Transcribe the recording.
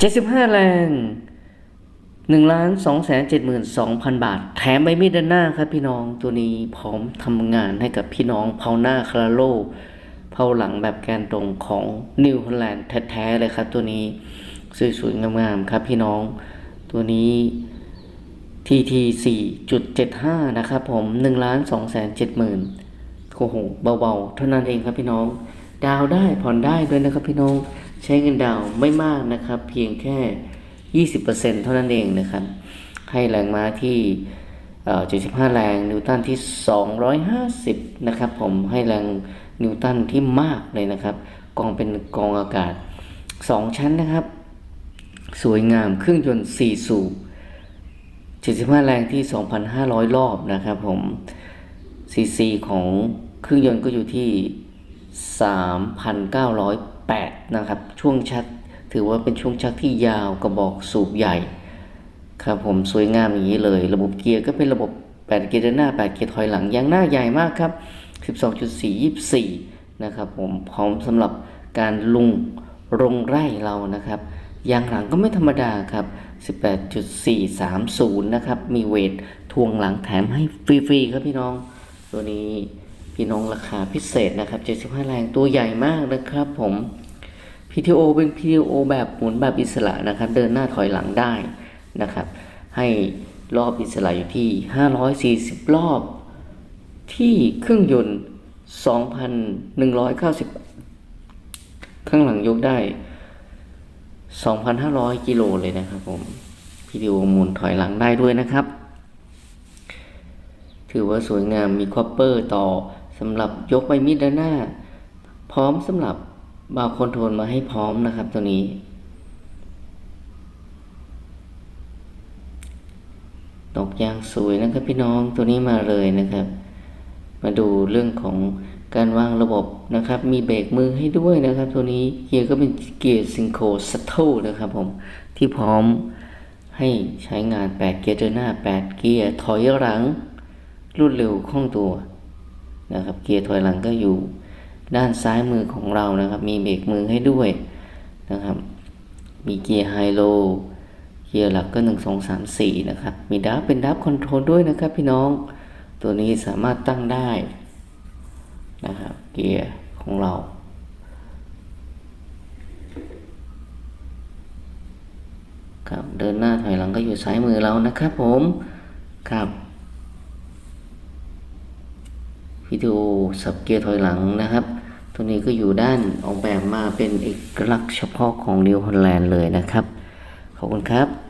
75 แรง1ล้าน2แสน72,000 บาท แถมใบมีดด้านหน้าครับพี่น้องตัวนี้พร้อมทำงานให้กับพี่น้องเผาหน้าคาราโลเผาหลังแบบแกนตรงของนิวฮอลแลนด์แท้ๆเลยครับตัวนี้สวยๆงามๆครับพี่น้องตัวนี้ TT 4.75 นะครับผม1ล้าน2แสน70,000โอ้โหเบาๆ เท่านั้นเองครับพี่น้อง ดาวได้ผ่อนได้ด้วยนะครับพี่น้อง ใช้เงินดาวไม่มากนะครับ เพียงแค่ 20%เท่านั้นเองนะครับ ให้แรงม้าที่เอ่อ75 แรงนิวตันที่ 250 นะครับผมให้แรงนิวตันที่มากเลยนะครับ กองเป็นกองอากาศ 2 ชั้นนะครับ สวยงามเครื่องยนต์ 4 สูบ75 แรงที่ 2,500 รอบนะครับผมซีซีของเครื่องยนต์ก็อยู่ที่ 3,908 นะครับ ช่วงชักถือว่าเป็นช่วงชักที่ยาวกระบอกสูบใหญ่ครับผมสวยงามอย่างนี้เลย ระบบเกียร์ก็เป็นระบบ 8 เกียร์เดินหน้า 8 เกียร์ถอยหลังยางหน้าใหญ่มากครับ 12.4 24 นะครับผมพร้อมสำหรับการลุงรงไร่เรานะครับยางหลังก็ไม่ธรรมดาครับ 18.430 นะครับ มีเวททวงหลังแถมให้ฟรี ๆ ครับพี่น้อง ตัวนี้ พี่น้องราคาพิเศษนะครับ75แรงตัวใหญ่มากนะครับผม PTO เป็น PTO แบบหมุนแบบอิสระนะครับ เดินหน้าถอยหลังได้นะครับ ให้รอบอิสระอยู่ที่ 540 รอบ ที่เครื่องยนต์ 2,190 ข้างหลังยกได้ 2,500 กิโลเลยนะครับผม PTO หมุนถอยหลังได้ด้วยนะครับ ถือว่าสวยงามมีคอปเปอร์ต่อ สำหรับยกใบมีดด้านหน้า พร้อมสำหรับบาร์คอนโทรลมาให้พร้อมนะครับตัวนี้ ดอกยางสวยนะครับพี่น้องตัวนี้มาเลยนะครับ มาดูเรื่องของการวางระบบนะครับ มีเบรกมือให้ด้วยนะครับ ตัวนี้เกียร์ก็เป็นเกียร์ซิงโครสโตนะครับผมที่พร้อมให้ใช้งาน 8 เกียร์เดินหน้า 8 เกียร์ถอยหลัง รวดเร็วคล่องตัว นะครับ เกียร์ถอยหลังก็อยู่ด้านซ้ายมือของเรานะครับ มีเบรกมือให้ด้วยนะครับ มีเกียร์ไฮโล เกียร์หลักก็ 1 2 3 4 นะครับ มีดับเป็นดับคอนโทรลด้วยนะครับพี่น้อง ตัวนี้สามารถตั้งได้นะครับ เกียร์ของเราครับเดินหน้าถอยหลังก็อยู่ซ้ายมือเรานะครับผมครับ วิดีโอสับเกียร์ถอยหลังนะครับ ตัวนี้ก็อยู่ด้านออกแบบมาเป็นเอกลักษณ์เฉพาะของนิวฮอลแลนด์เลยนะครับ ขอบคุณครับ